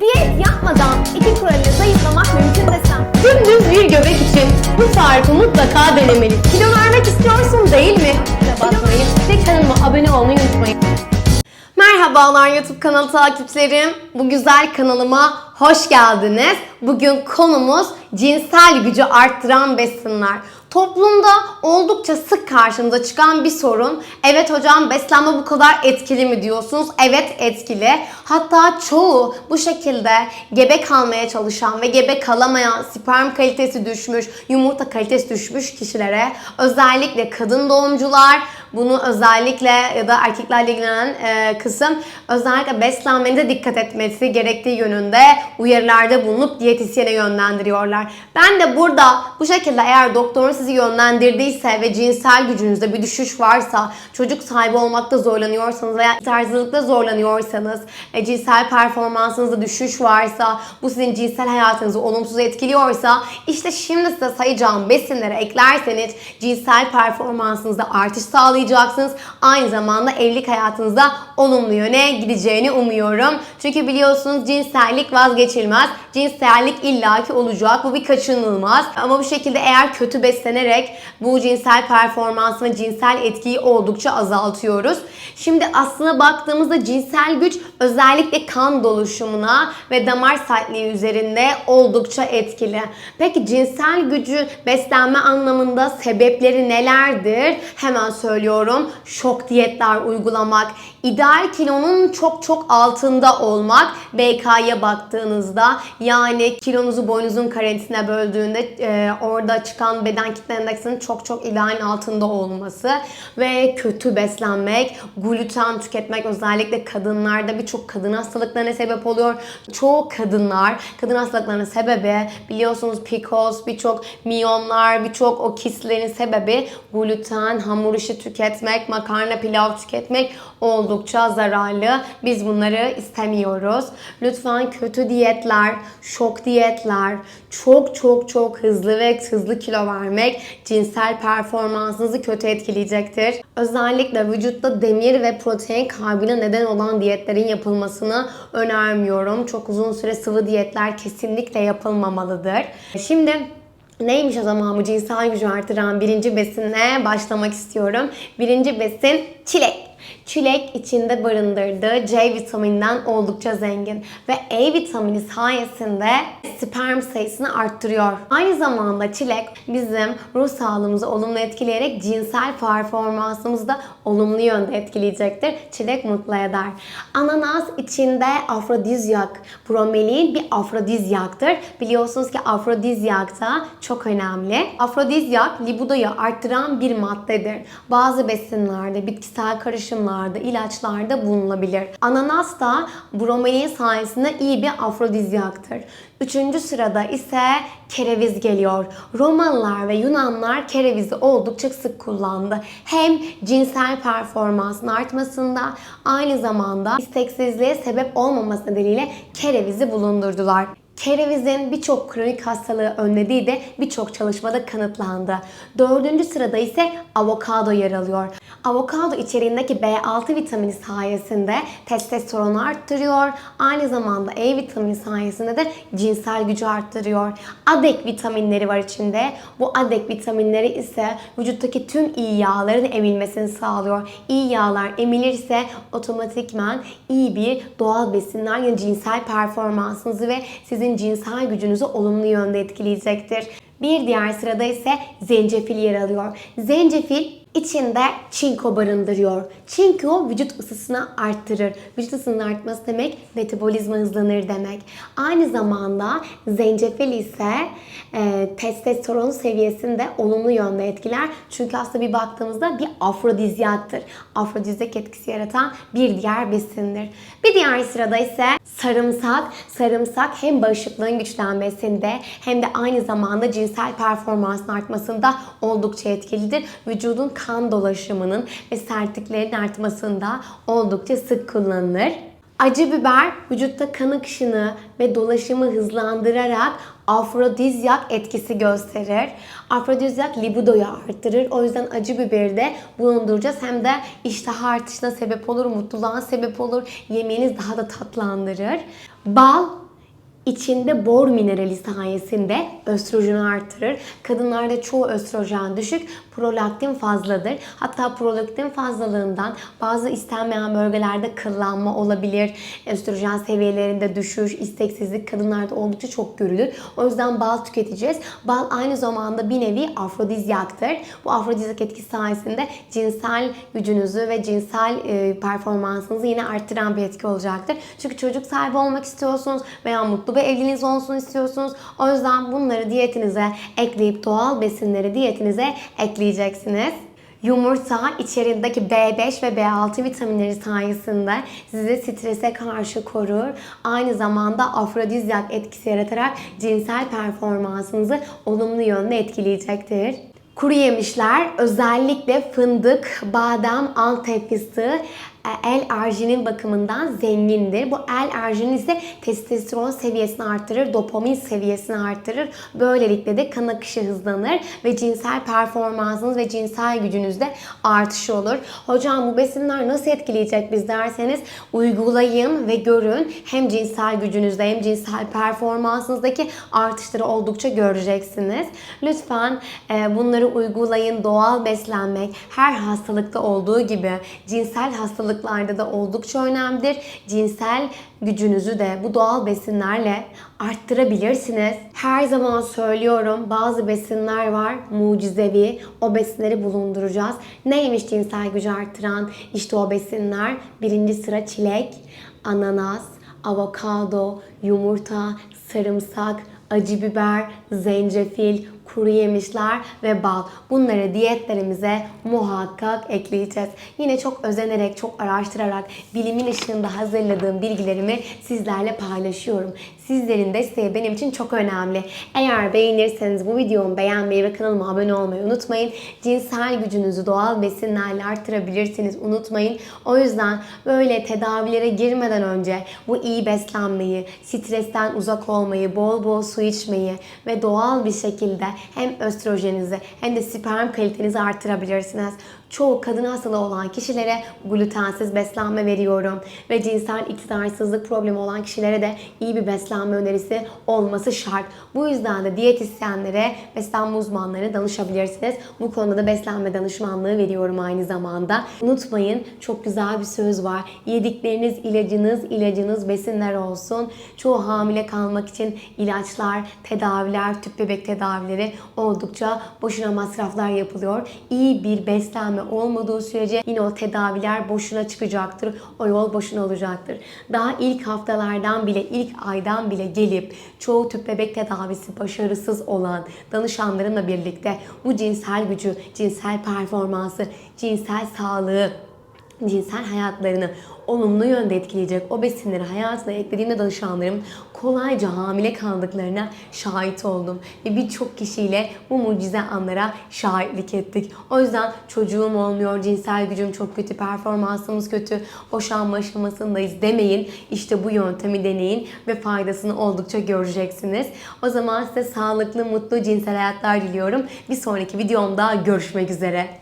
Diyet yapmadan iki kuralıyla zayıflamak mümkün desem. Dümdüz bir göbek için bu tarifi mutlaka denemeli. Kilo vermek istiyorsun değil mi? Ve bakmayı ve kanalıma abone olmayı unutmayın. Merhabalar YouTube kanalı takipçilerim. Bu güzel kanalıma hoş geldiniz. Bugün konumuz cinsel gücü arttıran besinler. Toplumda oldukça sık karşımıza çıkan bir sorun. Evet hocam beslenme bu kadar etkili mi diyorsunuz? Evet etkili. Hatta çoğu bu şekilde gebe kalmaya çalışan ve gebe kalamayan, sperm kalitesi düşmüş, yumurta kalitesi düşmüş kişilere özellikle kadın doğumcular bunu özellikle ya da erkeklerle ilgilenen e, kısım özellikle beslenmenize dikkat etmesi gerektiği yönünde uyarılarda bulunup diyetisyene yönlendiriyorlar. Ben de burada bu şekilde eğer doktorun sizi yönlendirdiyse ve cinsel gücünüzde bir düşüş varsa, çocuk sahibi olmakta zorlanıyorsanız veya tarzlılıkta zorlanıyorsanız, e, cinsel performansınızda düşüş varsa, bu sizin cinsel hayatınızı olumsuz etkiliyorsa, işte şimdi size sayacağım besinleri eklerseniz cinsel performansınızda artış sağlayacaksınız. Aynı zamanda evlilik hayatınızda olumlu yöne gideceğini umuyorum. Çünkü biliyorsunuz cinsellik vazgeçilmez. Cinsellik illaki olacak. Bu bir kaçınılmaz. Ama bu şekilde eğer kötü beslenerek bu cinsel performansı ve cinsel etkiyi oldukça azaltıyoruz. Şimdi aslına baktığımızda cinsel güç özellikle kan doluşumuna ve damar sertliği üzerinde oldukça etkili. Peki cinsel gücü beslenme anlamında sebepleri nelerdir? Hemen söylüyorum. Şok diyetler uygulamak, ideal kilonun çok çok altında olmak, BK'ya baktığınızda yani kilonuzu boynuzun karesine böldüğünde e, orada çıkan beden kitle endeksinin çok çok idealin altında olması ve kötü beslenmek, gluten tüketmek özellikle kadınlarda birçok kadın hastalıklarına sebep oluyor. Çoğu kadınlar kadın hastalıklarının sebebi biliyorsunuz PCOS, birçok miyomlar, birçok o kistlerin sebebi gluten, hamur işi tüketmek, makarna pilav tüketmek oldukça zararlı. Biz bunları istemiyoruz. Lütfen kötü diyetler, şok diyetler, çok çok çok hızlı ve hızlı kilo vermek cinsel performansınızı kötü etkileyecektir. Özellikle vücutta demir ve protein kaybına neden olan diyetlerin yapılmasını önermiyorum. Çok uzun süre sıvı diyetler kesinlikle yapılmamalıdır. Şimdi Neymiş o zaman bu cinsel gücü artıran birinci besinle başlamak istiyorum. Birinci besin çilek. Çilek içinde barındırdığı C vitamininden oldukça zengin ve E vitamini sayesinde sperm sayısını arttırıyor. Aynı zamanda çilek bizim ruh sağlığımızı olumlu etkileyerek cinsel performansımızı da olumlu yönde etkileyecektir. Çilek mutlu eder. Ananas içinde afrodizyak, bromelin bir afrodizyaktır. Biliyorsunuz ki afrodizyak da çok önemli. Afrodizyak libidoyu arttıran bir maddedir. Bazı besinlerde, bitkisel karışımlarda, ilaçlarda bulunabilir. Ananas da bromelin sayesinde iyi bir afrodizyaktır. Üçüncü sırada ise kereviz geliyor. Romalılar ve Yunanlar kerevizi oldukça sık kullandı. Hem cinsel performansın artmasında aynı zamanda isteksizliğe sebep olmaması nedeniyle kerevizi bulundurdular. Kerevizin birçok kronik hastalığı önlediği de birçok çalışmada kanıtlandı. Dördüncü sırada ise avokado yer alıyor. Avokado içeriğindeki B6 vitamini sayesinde testosteronu arttırıyor. Aynı zamanda E vitamini sayesinde de cinsel gücü arttırıyor. ADEK vitaminleri var içinde. Bu ADEK vitaminleri ise vücuttaki tüm iyi yağların emilmesini sağlıyor. İyi yağlar emilirse otomatikman iyi bir doğal besinler yani cinsel performansınızı ve sizin cinsel gücünüzü olumlu yönde etkileyecektir. Bir diğer sırada ise zencefil yer alıyor. Zencefil içinde çinko barındırıyor. Çinko vücut ısısını arttırır. Vücut ısısının artması demek metabolizma hızlanır demek. Aynı zamanda zencefil ise e, testosteron seviyesini de olumlu yönde etkiler. Çünkü aslında bir baktığımızda bir afrodizyaktır. Afrodizyak etkisi yaratan bir diğer besindir. Bir diğer sırada ise sarımsak. Sarımsak hem bağışıklığın güçlenmesinde hem de aynı zamanda cinsel performansın artmasında oldukça etkilidir. Vücudun kan dolaşımının ve sertliklerin artmasında oldukça sık kullanılır. Acı biber vücutta kan akışını ve dolaşımı hızlandırarak afrodizyak etkisi gösterir. Afrodizyak libidoyu arttırır. O yüzden acı biberi de bulunduracağız. Hem de iştah artışına sebep olur, mutluluğa sebep olur. Yemeğiniz daha da tatlandırır. Bal İçinde bor minerali sayesinde östrojeni artırır. Kadınlarda çoğu östrojen düşük, prolaktin fazladır. Hatta prolaktin fazlalığından bazı istenmeyen bölgelerde kıllanma olabilir. Östrojen seviyelerinde düşüş, isteksizlik kadınlarda oldukça çok görülür. O yüzden bal tüketeceğiz. Bal aynı zamanda bir nevi afrodizyaktır. Bu afrodizyak etkisi sayesinde cinsel gücünüzü ve cinsel e, performansınızı yine arttıran bir etki olacaktır. Çünkü çocuk sahibi olmak istiyorsunuz veya mutlu bir evliliğiniz olsun istiyorsunuz. O yüzden bunları diyetinize ekleyip doğal besinleri diyetinize ekleyeceksiniz. Yumurta içerisindeki B5 ve B6 vitaminleri sayesinde sizi strese karşı korur. Aynı zamanda afrodizyak etkisi yaratarak cinsel performansınızı olumlu yönde etkileyecektir. Kuru yemişler özellikle fındık, badem, antep fıstığı el arginin bakımından zengindir. Bu el arginin ise testosteron seviyesini artırır, dopamin seviyesini artırır. Böylelikle de kan akışı hızlanır ve cinsel performansınız ve cinsel gücünüzde artış olur. Hocam bu besinler nasıl etkileyecek biz derseniz uygulayın ve görün. Hem cinsel gücünüzde hem cinsel performansınızdaki artışları oldukça göreceksiniz. Lütfen e, bunları uygulayın. Doğal beslenmek her hastalıkta olduğu gibi cinsel hastalık hastalıklarda da oldukça önemlidir. Cinsel gücünüzü de bu doğal besinlerle arttırabilirsiniz. Her zaman söylüyorum bazı besinler var mucizevi. O besinleri bulunduracağız. Neymiş cinsel gücü arttıran? İşte o besinler. Birinci sıra çilek, ananas, avokado, yumurta, sarımsak, acı biber, zencefil, kuru yemişler ve bal. Bunları diyetlerimize muhakkak ekleyeceğiz. Yine çok özenerek, çok araştırarak bilimin ışığında hazırladığım bilgilerimi sizlerle paylaşıyorum. Sizlerin desteği benim için çok önemli. Eğer beğenirseniz bu videomu beğenmeyi ve kanalıma abone olmayı unutmayın. Cinsel gücünüzü doğal besinlerle arttırabilirsiniz. Unutmayın. O yüzden böyle tedavilere girmeden önce bu iyi beslenmeyi, stresten uzak olmayı, bol bol su içmeyi ve doğal bir şekilde hem östrojenizi hem de sperm kalitenizi arttırabilirsiniz. Çoğu kadın hastalığı olan kişilere glutensiz beslenme veriyorum ve cinsel iktidarsızlık problemi olan kişilere de iyi bir beslenme önerisi olması şart. Bu yüzden de diyetisyenlere, beslenme uzmanlarına danışabilirsiniz. Bu konuda da beslenme danışmanlığı veriyorum aynı zamanda. Unutmayın çok güzel bir söz var. Yedikleriniz ilacınız, ilacınız besinler olsun. Çoğu hamile kalmak için ilaçlar, tedaviler, tüp bebek tedavileri oldukça boşuna masraflar yapılıyor. İyi bir beslenme olmadığı sürece yine o tedaviler boşuna çıkacaktır. O yol boşuna olacaktır. Daha ilk haftalardan bile, ilk aydan bile gelip çoğu tüp bebek tedavisi başarısız olan danışanlarımla birlikte bu cinsel gücü, cinsel performansı, cinsel sağlığı, cinsel hayatlarını olumlu yönde etkileyecek o besinleri hayatına eklediğimde danışanlarım kolayca hamile kaldıklarına şahit oldum. Ve birçok kişiyle bu mucize anlara şahitlik ettik. O yüzden çocuğum olmuyor, cinsel gücüm çok kötü, performansımız kötü, boşanma aşamasındayız demeyin. İşte bu yöntemi deneyin ve faydasını oldukça göreceksiniz. O zaman size sağlıklı, mutlu cinsel hayatlar diliyorum. Bir sonraki videomda görüşmek üzere.